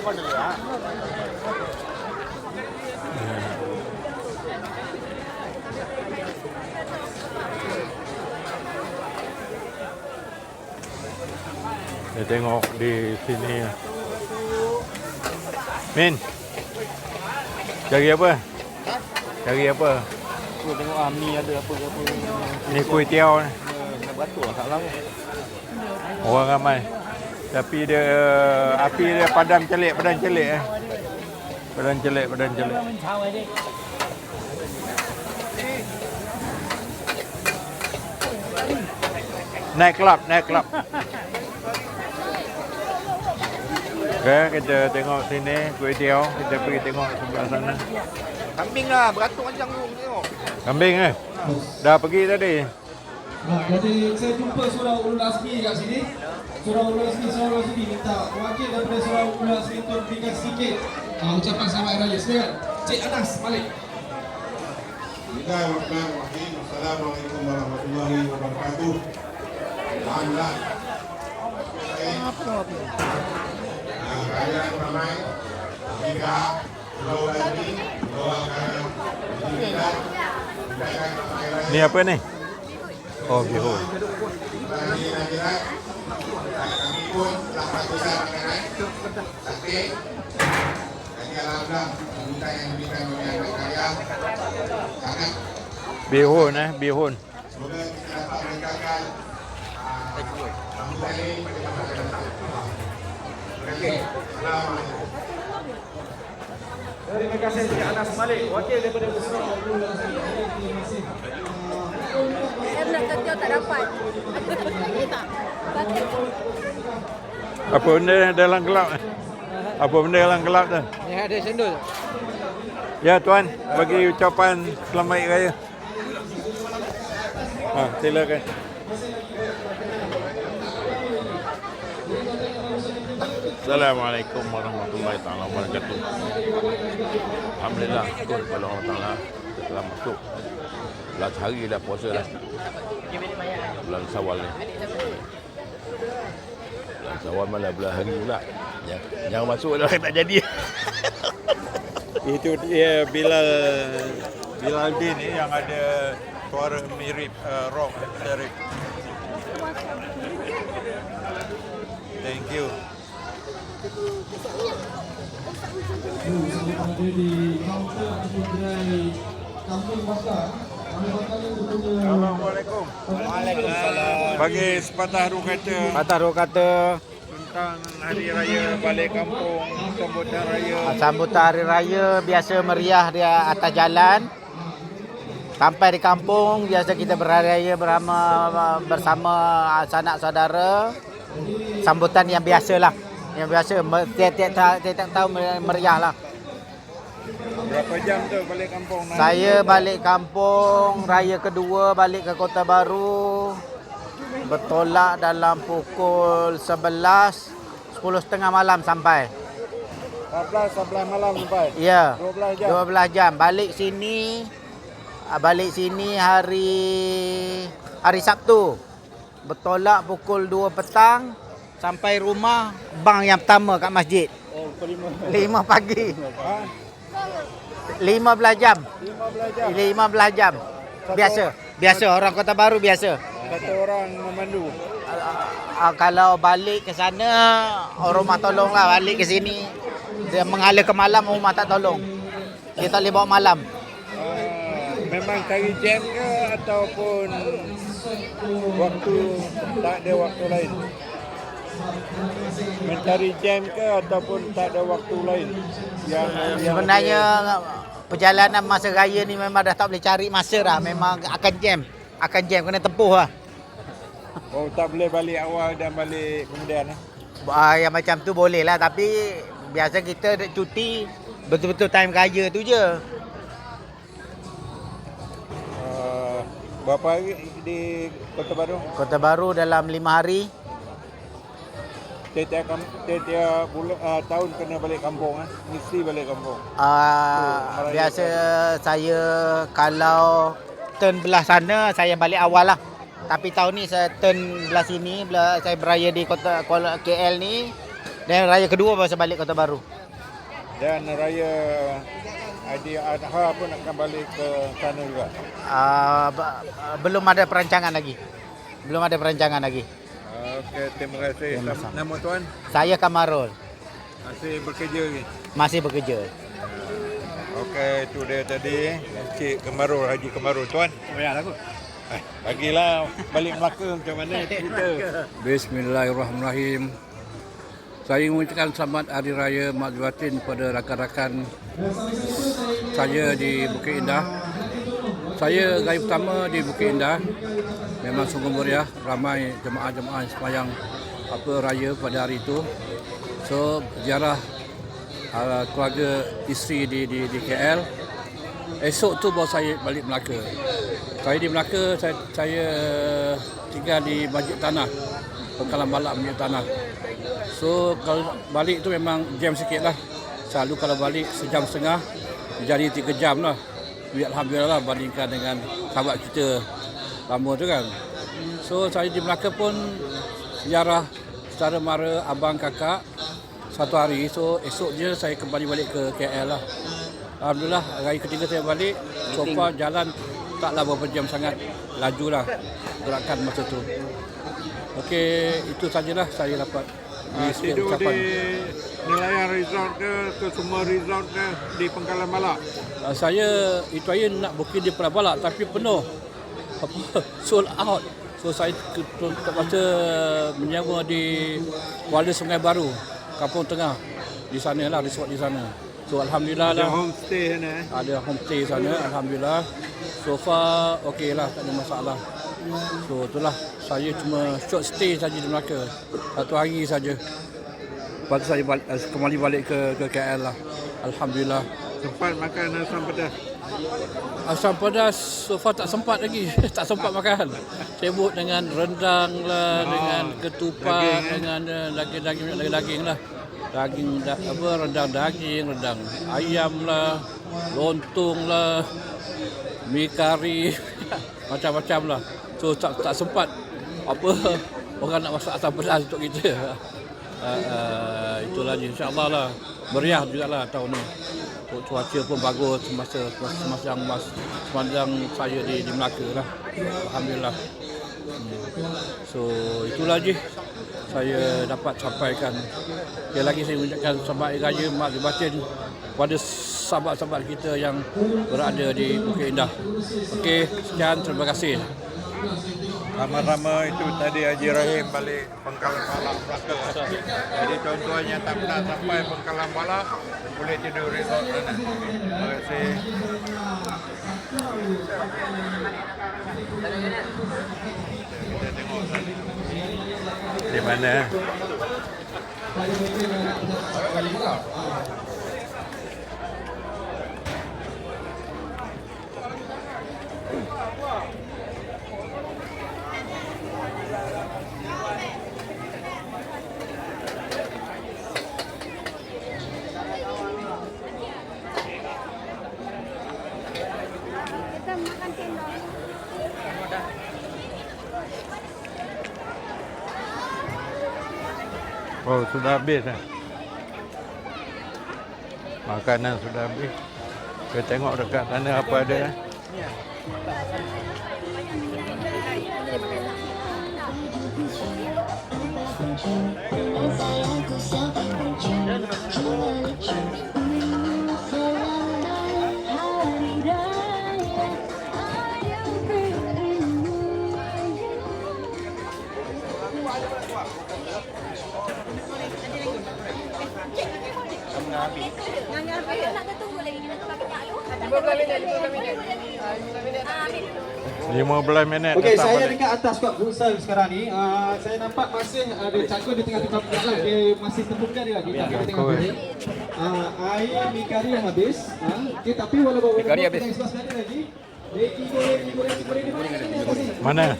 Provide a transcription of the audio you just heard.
Kita tengok di sini. Min. Cari apa? Cari apa? Aku tengok ah, mi ada apa ke apa. Ni kuih tiaw ni. Nak beratur lah kat. Orang ramai. Tapi dia api dia padam celik, padam celik eh. Padam celik, padam celik. Naik kelab, naik kelab. Okay, kita tengok sini kuih tiaw. Kita pergi tengok sebelah sana. Kambing lah, beratur macam tu tengok. Kambing eh? Dah pergi tadi. Nah, jadi saya jumpa surau Ulul Azmi kat sini. Surau Ulul Azmi, surau Ulul Azmi minta wakil daripada surau Ulul Azmi untuk berikan sedikit uh, ucapan selamat raya. Silakan. Cik Anas balik. Bismillahirrahmanirrahim. Assalamualaikum warahmatullahi wabarakatuh. Alhamdulillah. Kerajaan ramai jika Pulau Lagi doakan didikan tindakan pakai raya Ni apa ni? Oh, bihun. bagi akhirat. Kami pun telah ratusan makanan tapi kami alhamdulillah minta yang diberikan oleh anak kaya sangat Bihun eh, bihun. Semoga kita dapat meningkatkan sambutan ini. Terima kasih. Terima kasih Cik Anas Malik, wakil daripada surau Ulul Azmi. Apa benda dalam gelap? Apa benda dalam gelap tu? Ni ada sendul. Ya tuan, bagi ucapan selamat Hari raya. Ha, silakan. Assalamualaikum warahmatullahi taala wabarakatuh. Alhamdulillah, syukur kepada Allah Taala telah masuk belas hari dah puasa dah. Bulan Syawal ni. Bulan Syawal mana belas hari pula. Ya, jangan masuk dah tak jadi. Itu dia Bilal Bilal Din ni yang ada suara mirip uh, rock Sharif. Thank you. Saya berada di kaunter ataupun gerai kampung bakar. Assalamualaikum. Waalaikumsalam. Bagi sepatah dua kata Patah roh kata tentang hari raya balik kampung, sambutan raya. Sambutan hari raya biasa meriah dia atas jalan. Sampai di kampung biasa kita berhari raya bersama bersama sanak saudara. Sambutan yang biasalah. Yang biasa tiap-tiap ta- tiap-tiap tahun meriah lah. Berapa jam tu balik kampung? Nanti? Saya balik kampung raya kedua balik ke Kota Baru. Bertolak dalam pukul 11 10.30 malam sampai. 14 11 malam sampai. Ya. 12 jam. 12 jam. Balik sini ah, balik sini hari hari Sabtu. Bertolak pukul 2 petang sampai rumah bang yang pertama kat masjid. Oh, terima. 5 pagi. Ha? 15 jam. 15 jam. 15 jam. Biasa. Biasa orang Kota Baru biasa. Satu orang memandu. Ah, kalau balik ke sana orang rumah tolong lah balik ke sini dia mengalir ke malam rumah tak tolong dia tak boleh bawa malam Ah, memang cari jam ke ataupun waktu tak ada waktu lain? Mencari jam ke ataupun tak ada waktu lain? Yang, yang Sebenarnya perjalanan masa raya ni memang dah tak boleh cari masa dah. Memang akan jam. Akan jam kena tempuh lah. Oh tak boleh balik awal dan balik kemudian eh? Ah, yang macam tu boleh lah tapi biasa kita cuti betul-betul time raya tu je. Uh, berapa hari di Kota Baru? Kota Baru dalam lima hari. Kam- tiap-tiap bulan, uh, tahun kena balik kampung eh? Mesti balik kampung. Ah, biasa saya kalau turn belah sana saya balik awal lah. Tapi tahun ni saya turn belah sini, belah saya beraya di kota Kuala KL ni Dan raya kedua baru saya balik Kota Baru. Dan raya Adi Adha pun akan balik ke sana juga. Uh, belum ada perancangan lagi. Belum ada perancangan lagi. Okey, terima kasih. Terima kasih. Nama tuan Saya Kamarul, masih bekerja lagi. masih bekerja. Okey, itu dia tadi Encik Kemarul, Haji Kemarul. Tuan, Bayar aku. eh, bagilah balik Melaka macam mana cerita. Bismillahirrahmanirrahim. Saya mengucapkan selamat Hari Raya Mak Juatin kepada rakan-rakan saya di Bukit Indah. Saya raya pertama di Bukit Indah. Memang sungguh meriah, ramai jemaah-jemaah yang semayang apa raya pada hari itu. So, ziarah uh, keluarga isteri di, di, di KL. Esok tu baru saya balik Melaka. Saya di Melaka, saya, saya tinggal di Masjid Tanah. Pengkalan Balak Masjid Tanah. So kalau balik tu memang jam sikit lah. Selalu kalau balik sejam setengah, jadi tiga jam lah. Alhamdulillah lah bandingkan dengan sahabat kita lama tu kan. So saya di Melaka pun ziarah saudara mara abang kakak satu hari. So esok je saya kembali balik ke KL lah. Alhamdulillah hari ketiga saya balik. So far jalan taklah berapa jam sangat. Laju lah gerakan masa tu. Okey, itu sajalah saya dapat di setiap tidur ucapan. di nelayan resort ke, ke semua resort ke di Pengkalan Balak. Uh, saya itu saya nak booking di Pulau Balak tapi penuh. Apa sold out. So saya ke- ter- terpaksa menyewa di Kuala Sungai Baru, Kampung Tengah. Di sana lah resort di sana. So alhamdulillah Ada lah homestay sana eh. ada homestay sana alhamdulillah. So far okey lah tak ada masalah. So itulah saya cuma short stay saja di Melaka. Satu hari saja. Lepas tu saya balik, eh, kembali balik ke ke KL lah. Alhamdulillah. Sempat makan asam pedas. Asam pedas so far tak sempat lagi. tak sempat makan. Sibuk dengan rendang lah, dengan ketupat, eh? dengan eh, daging-daging daging-daging lah. Daging da, apa rendang daging, rendang ayam lah, lontong lah, mi kari, macam-macam lah. So tak tak sempat apa orang nak masak asam pedas untuk kita. Uh, uh, itulah je insya-Allah lah. Meriah jugalah tahun ni. Cu- Cuaca pun bagus semasa semasa mas sepanjang saya di di Melaka lah. Alhamdulillah. Hmm. So itulah je saya dapat sampaikan. Sekali lagi saya mengucapkan selamat Hari Raya Mak Batin kepada sahabat-sahabat kita yang berada di Bukit Indah. Okey, sekian terima kasih. Ramai-ramai itu tadi Haji Rahim balik Balak Melaka. Jadi yang tak pernah sampai Pengkalan Balak boleh tidur resort sana. Terima kasih. Kita tengok. Di mana? Kita Oh, sudah habis eh? Makanan sudah habis. Kita tengok dekat sana apa ada eh? Yang 15 minit Okey, datang saya balik. dekat atas Pak Bursal sekarang ni. Uh, saya nampak masih ada cakun di tengah-tengah jalan. Dia masih temukan dia lagi. Tapi di tengah balik. Uh, air mi kari yang habis. Uh, okay, tapi walaupun mi kari habis. Lagi. Mana?